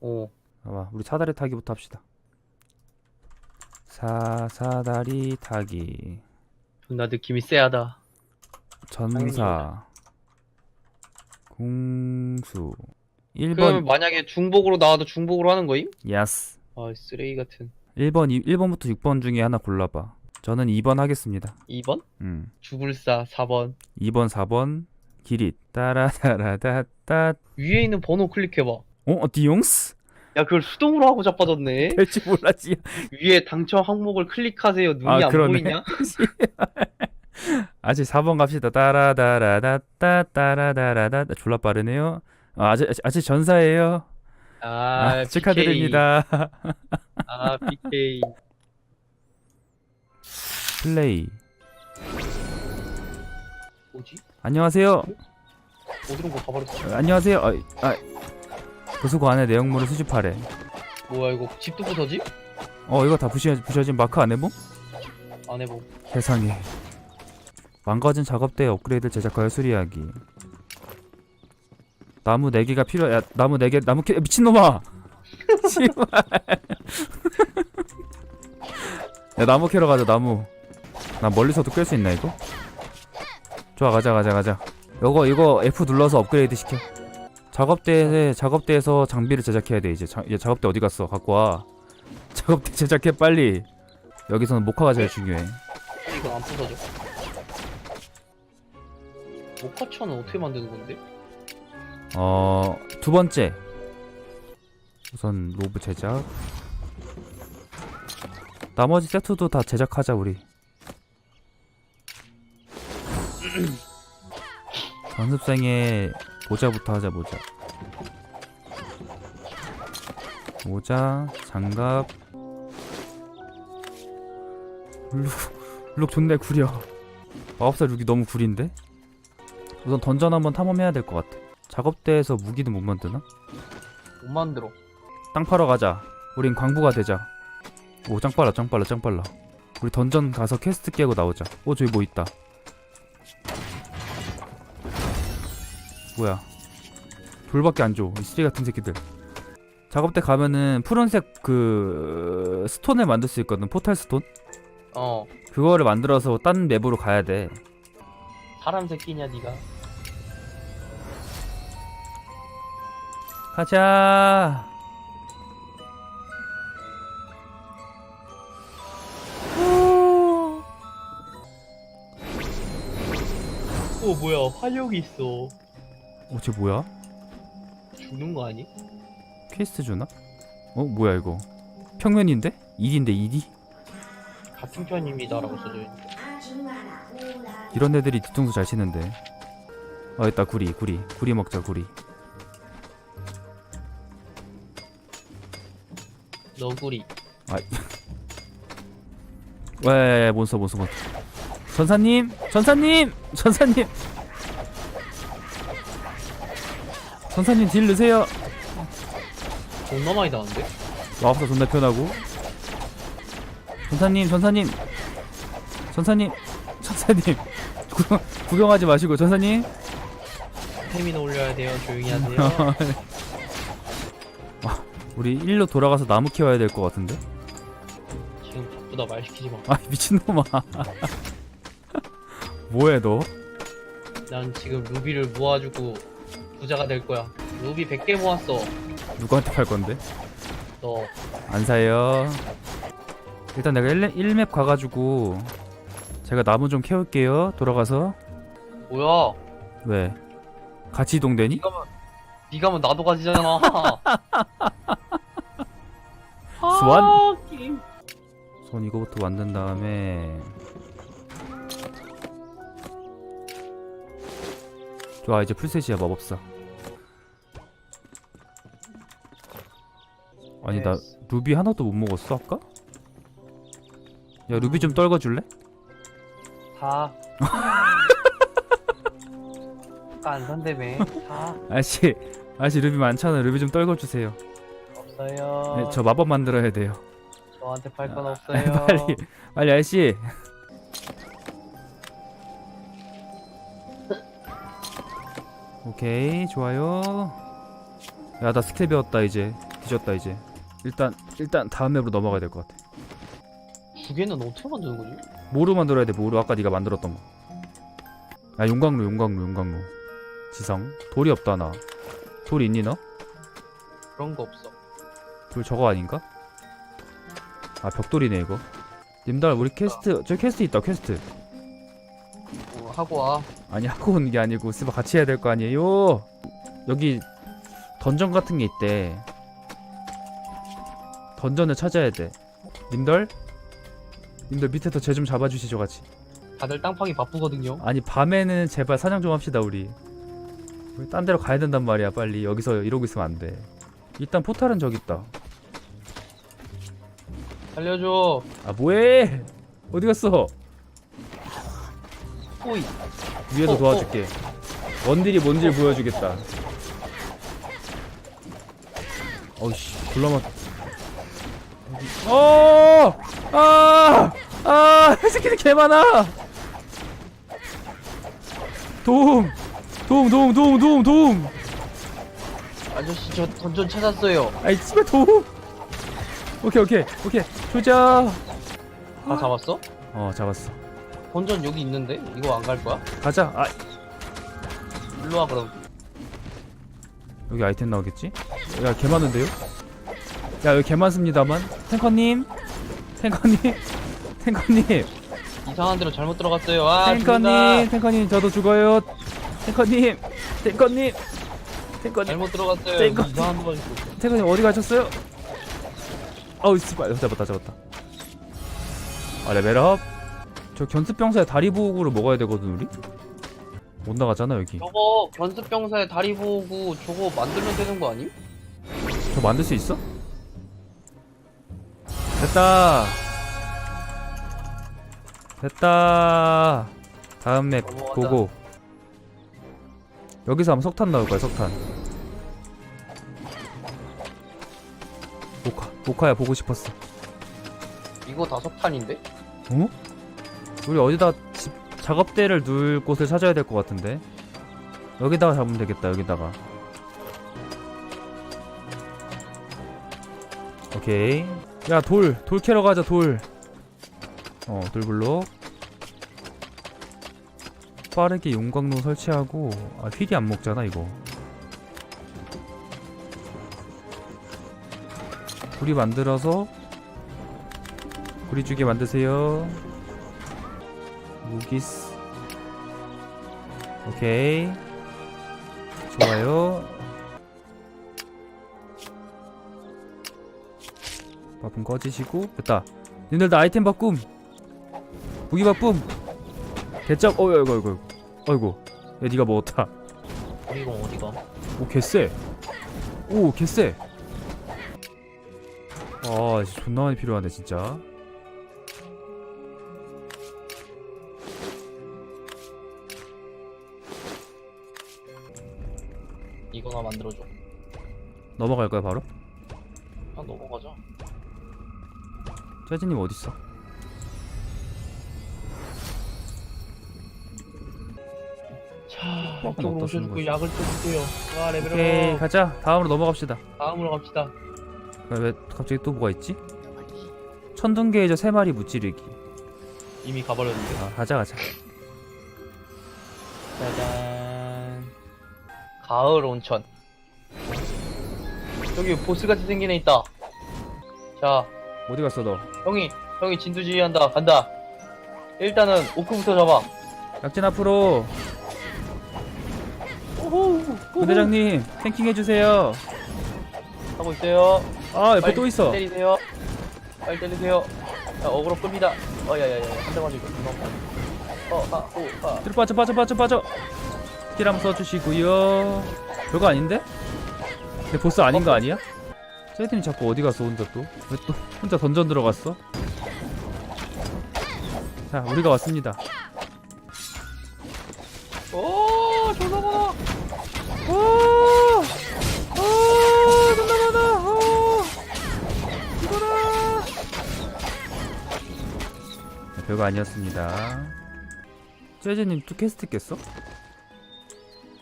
어. 봐봐 우리 사다리 타기부터 합시다 사 사다리 타기 존나 느낌이 쎄하다. 전사 그럼 1번 만약에 중복으로 나와도 중복으로 하는 거임? 야스 아 쓰레기 같은. 1번 1번부터 6번 중에 하나 골라 봐 저는 2번 하겠습니다 2번? 음 죽을사 4번. 2번 4번 기릿 따라따라따따 위에 있는 번호 클릭해봐. 어? 디용스? 야 그걸 수동으로 하고 자빠졌네. 될지 몰랐지 위에 당첨 항목을 클릭하세요. 눈이 아, 안 그러네. 보이냐? 아직 4번 갑시다 따라다라다따 따라다라다 졸라 빠르네요 아, 아직 아직 전사예요 아, 아. 축하드립니다 아 PK. 플레이 뭐지? 안녕하세요 어디로 거 가버렸어. 안녕하세요 아, 아 도서관 안에 내용물을 수집하래 뭐야 이거 집도 부서지? 어 이거 다 부셔, 부셔진 마크 안 해봄? 안 해보. 세상에 망가진 작업대에 업그레이드 제작하여 수리하기 나무 4개가 필요해 야 나무 4개 나무 캐 미친놈아 씨발 야 나무 캐러 가자 나무 나 멀리서도 끌수 있나 이거? 좋아 가자 가자 가자 이거 이거 F 눌러서 업그레이드 시켜 작업대에 작업대에서 장비를 제작해야 돼 이제 자, 이제 작업대 어디 갔어 갖고 와 작업대 제작해 빨리 여기서는 목화가 제일 중요해 이거 안 부서져. 모카천은 어떻게 만드는 건데? 어, 두 번째. 우선 로브 제작. 나머지 세트도 다 제작하자 우리. 연습생의 모자부터 하자 모자. 모자, 장갑. 룩, 룩 좋네 구려. 마법사 룩이 너무 구린데? 우선 던전 한번 탐험해야 될 것 같아. 작업대에서 무기는 못 만드나? 못 만들어. 땅 파러 가자. 우린 광부가 되자. 오, 짱 빨라, 짱 빨라, 짱 빨라. 우리 던전 가서 퀘스트 깨고 나오자. 오, 저기 뭐 있다. 뭐야? 돌밖에 안 줘. 이 쓰레기 같은 새끼들. 작업대 가면은 푸른색 그 스톤을 만들 수 있거든. 포탈 스톤. 어. 그거를 만들어서 딴 맵으로 가야 돼. 사람 새끼냐 네가? 가자. 어 뭐야 활력이 있어. 어, 쟤 뭐야? 죽는 거 아니? 퀘스트 주나? 어, 뭐야 이거? 평면인데? 1인데 2D? 같은 편입니다라고 써져 있는. 이런 애들이 뒤통수 잘 치는데. 어, 있다 구리, 구리, 구리 먹자 구리. 너구리. 왜 몬스터 몬스터 몬스터. 전사님, 전사님, 전사님. 전사님 딜 넣으세요. 존나 많이 나는데? 마법사 존나 편하고. 전사님, 전사님, 전사님, 전사님. 구경, 구경하지 마시고 전사님. 스태미나 올려야 돼요. 조용히 하세요. 우리 일로 돌아가서 나무 키워야 될 것 같은데? 지금 바쁘다 말 시키지 마. 아 미친놈아 뭐해 너? 난 지금 루비를 모아주고 부자가 될 거야. 루비 100개 모았어. 누구한테 팔 건데? 너 안 사요 일단 내가 1, 1맵 가가지고 제가 나무 좀 캐올게요 돌아가서 뭐야? 왜? 같이 이동되니? 니가면 니가면 나도 가지잖아. 수완? 아, 게임. 손 이거부터 만든 다음에 좋아 이제 풀셋이야 마법사 아니 나 루비 하나도 못 먹었어 아까? 야 루비 좀 떨궈줄래? 다. 아까 안 산다며. 다 아씨 아씨 루비 많잖아 루비 좀 떨궈주세요 없어요. 네, 저 마법 만들어야 돼요 저한테 팔건 아, 없어요. 빨리 빨리 아저씨 오케이 좋아요 야나 배웠다 이제 뒤졌다 이제 일단 일단 다음 맵으로 넘어가야 될 것 같아 두 개는 어떻게 만드는 거지? 모루 만들어야 돼 모루 아까 네가 만들었던 거 아 용광로 용광로 용광로 지성 돌이 없다 나 돌 있니 너? 그런 거 없어. 돌 저거 아닌가? 아 벽돌이네 이거 님들 우리 퀘스트 저 퀘스트 있다 퀘스트 뭐 하고 와. 아니 하고 오는 게 아니고 스바 같이 해야 될 거 아니에요 여기 던전 같은 게 있대 던전을 찾아야 돼. 님들? 님들 밑에서 쟤 좀 잡아주시죠 같이. 다들 땅 파기 바쁘거든요. 아니 밤에는 제발 사냥 좀 합시다 우리. 우리 딴 데로 가야 된단 말이야 빨리. 여기서 이러고 있으면 안돼. 일단 포탈은 저기 있다. 살려줘. 아 뭐해? 어디 갔어? 호이. 위에서 어, 도와줄게. 원딜이 뭔지 를 보여주겠다. 어이씨. 불러만 어! 아! 아! 이 새끼들 개 많아! 도움! 도움, 도움, 도움, 도움, 도움! 아저씨 저 던전 찾았어요. 아이, 씨발, 도움! 오케이, 오케이, 오케이. 조자! 다 잡았어? 어, 잡았어. 던전 여기 있는데? 이거 안 갈 거야? 가자. 아, 일로 와 그럼. 여기 아이템 나오겠지? 야, 개 많은데요? 야, 여기 개 많습니다만. 탱커님? 탱커님? 탱커님? 이상한 데로 잘못 들어갔어요. 아, 탱커님, 죽는다. 탱커님, 저도 죽어요. 탱커님, 탱커님, 탱커님, 잘못 들어갔어요. 탱커. 이상한 거 있어. 탱커님 어디 가셨어요? 어우, 씨발, 잡았다, 잡았다. 아, 레벨업. 저 견습병사의 다리 보호구를 먹어야 되거든, 우리? 못 나가잖아, 여기. 저거 견습병사의 다리 보고 저거 만들면 되는 거 아니? 저 만들 수 있어? 됐다. 됐다. 다음 맵. 보고. 여기서 하면 석탄 나올 거야, 석탄. 모카, 모카야 보고 싶었어. 이거 다 석탄인데? 어? 우리 어디다 집, 작업대를 둘 곳을 찾아야 될 것 같은데. 여기다가 잡으면 되겠다, 여기다가. 오케이. 야, 돌. 돌 캐러 가자, 돌. 어, 돌블록. 빠르게 용광로 설치하고. 아, 휠이 안 먹잖아, 이거. 구리 만들어서 구리주게 만드세요. 무기스. 오케이. 좋아요. 바쁨 꺼지시고 됐다. 님들 다 아이템 바꿈. 무기 바꿈. 개쩍. 어이구 어이구 어이구. 어이구. 야 니가 먹었다. 이거 어디가? 오 개쎄. 오 개쎄. 아 존나 많이 필요하네 진짜. 이거나 만들어줘. 넘어갈 거야 바로? 재진님 어디 있어? 자, 어디다 쓰는 오셔주고 거지? 약을 써주고요. 와 오케이 레벨업. 가자. 다음으로 넘어갑시다. 다음으로 갑시다. 왜, 왜 갑자기 또 뭐가 있지? 천둥개이저 세 마리 무찌르기. 이미 가버렸는데. 아 가자 가자. 짜잔. 가을 온천. 여기 보스 같이 생긴 애 있다. 자, 어디 갔어 너? 형이 형이 진두지휘한다. 간다. 일단은 오크부터 잡아. 약진 앞으로. 오호. 부대장님 탱킹 해주세요. 하고 있어요. 아 옆에 빨리 또 있어. 때리세요. 빨리 때리세요. 자, 어그로 끕니다. 어야야야, 한 대 맞이고. 어, 아, 오, 아. 뒤로 빠져 빠져 빠져 빠져. 딜 한번 써주시고요. 별거 아닌데? 근데 보스 아닌 거 아니야? 세이튼이 자꾸 어디 갔어 혼자 또? 왜 또 혼자 던전 들어갔어? 자 우리가 왔습니다. 오, 존나 많아. 오! 오! 존나 많아! 오! 이거라! 네, 별거 아니었습니다. 재재님 또 캐스트 깼어?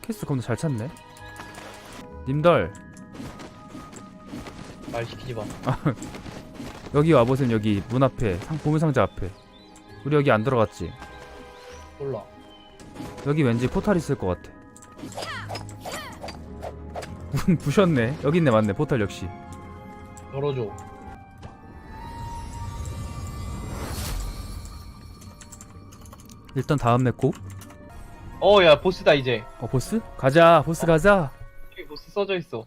캐스트 겁나 잘 찾네. 님들 말 시키지 마. 여기 와보세요 여기 문 앞에 상 보물상자 앞에 우리 여기 안 들어갔지 몰라. 여기 왠지 포탈 있을 것 같아 문 부셨네 여기 있네 맞네 포탈 역시 열어줘. 일단 다음 맵고 어, 야, 보스다, 이제. 어 보스? 가자 보스 가자 여기 보스 써져 있어.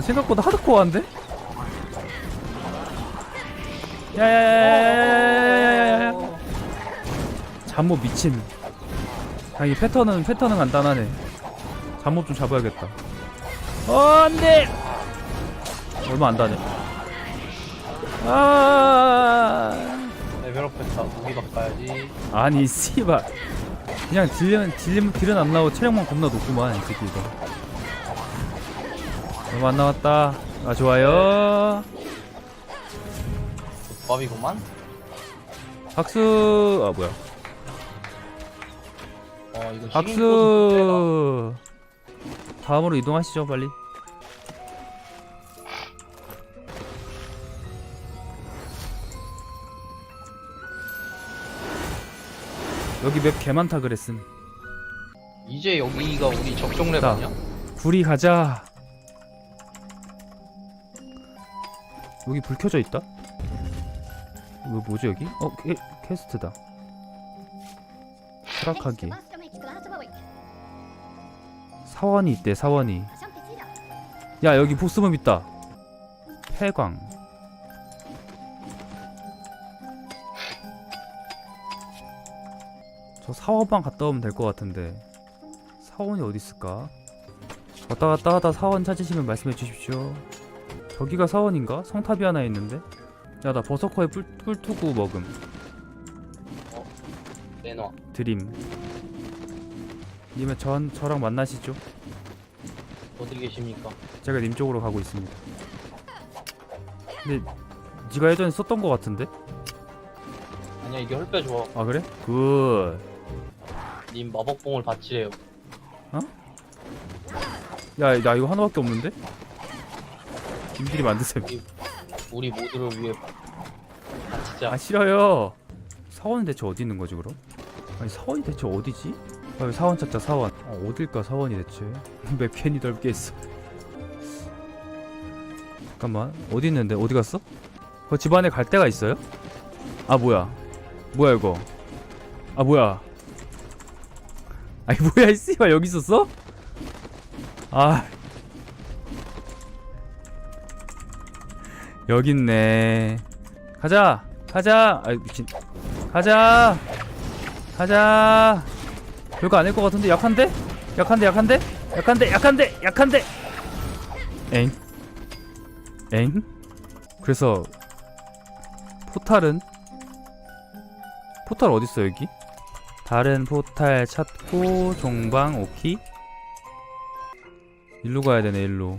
생각보다 하드코어한데? 야야야야야야야야야야야야 잠못 미친. 아 이 패턴은 패턴은 간단하네. 잠못 좀 잡아야겠다. 어 안돼! 얼마 안 다네. 아. 레벨업 했다. 무기 바꿔야지. 아니 씨발. 그냥 딜은 딜은 딜은 안 나오고 체력만 겁나 높구만 이 새끼 이거 얼마 안 남았다. 아 좋아요. 밥이구만. 박수. 아 뭐야. 어, 이거 박수. 다음으로 이동하시죠 빨리. 여기 맵 개 많다 그랬음. 이제 여기가 우리 적정. 아니야? 불이 가자 여기 불 켜져 있다? 이거 뭐지 여기? 어 캐, 캐스트다. 추락하기. 사원이 있대 사원이. 야 여기 보스몸 있다. 폐광. 저 사원방 갔다 오면 될 것 같은데. 사원이 어디 있을까? 왔다 갔다 하다 사원 찾으시면 말씀해 주십시오 저기가 사원인가? 성탑이 하나 있는데 야 나 버서커에 뿔, 뿔투구 먹음 내놔. 드림 님의 전 저랑 만나시죠 어디 계십니까? 제가 님 쪽으로 가고 있습니다. 근데 네가 예전에 썼던 것 같은데? 아니야, 이게 헐빼 좋아. 아 그래? 굿. 님 마법봉을 바치래요. 야, 나 이거 하나밖에 없는데? 님들이 만드세요. 우리 모두를 위해 바치자. 아 싫어요. 사원은 대체 어디 있는 거지 그럼? 아니 사원이 대체 어디지? 아, 여기 사원 찾자 사원. 어, 어딜까 사원이 대체? 맵 괜히 넓게 했어. 잠깐만 어디 있는데 어디 갔어? 그 집안에 갈 데가 있어요? 아 뭐야? 뭐야 이거? 아 뭐야? 아니 뭐야 이 씨발 여기 있었어? 아 여기 있네. 가자 가자. 아 미친. 가자 가자. 별거 아닐 것 같은데 약한데? 약한데 약한데? 약한데 약한데 약한데. 엥? 엥? 그래서 포탈은 포탈 어딨어 여기? 다른 포탈 찾고 종방 오키 일로 가야 되네 일로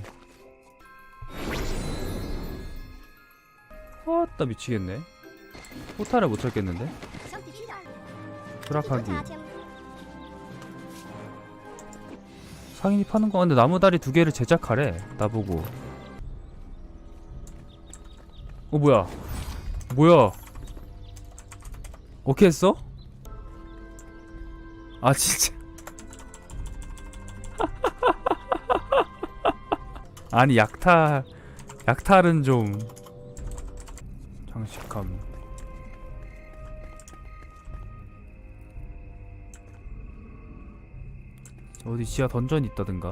아따 미치겠네. 포탈을 못 찾겠는데? 추락하기. 상인이 파는 거 근데 나무다리 두 개를 제작하래 나보고. 어 뭐야? 뭐야? 어떻게 했어? 아 진짜. 아니 약탈 약탈은 좀 장식함 어디 지하 던전이 있다든가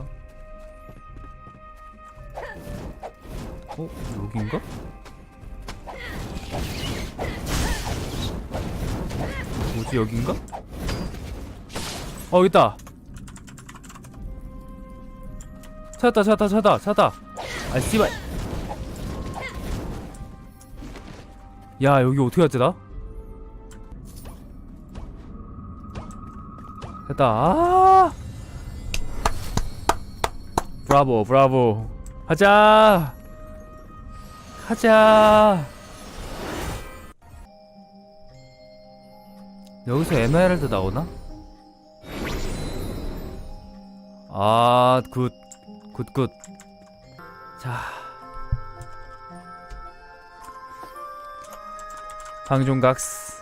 어? 여긴가? 뭐지 여긴가? 어 있다 찾았다 찾았다 찾았다 찾았다 아 씨발 야 여기 어떻게 하지 나? 됐다 아 브라보 브라보 가자 가자 여기서 에메랄드 나오나? 아, 굿, 굿, 굿. 자. 방종각스.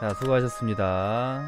자, 수고하셨습니다.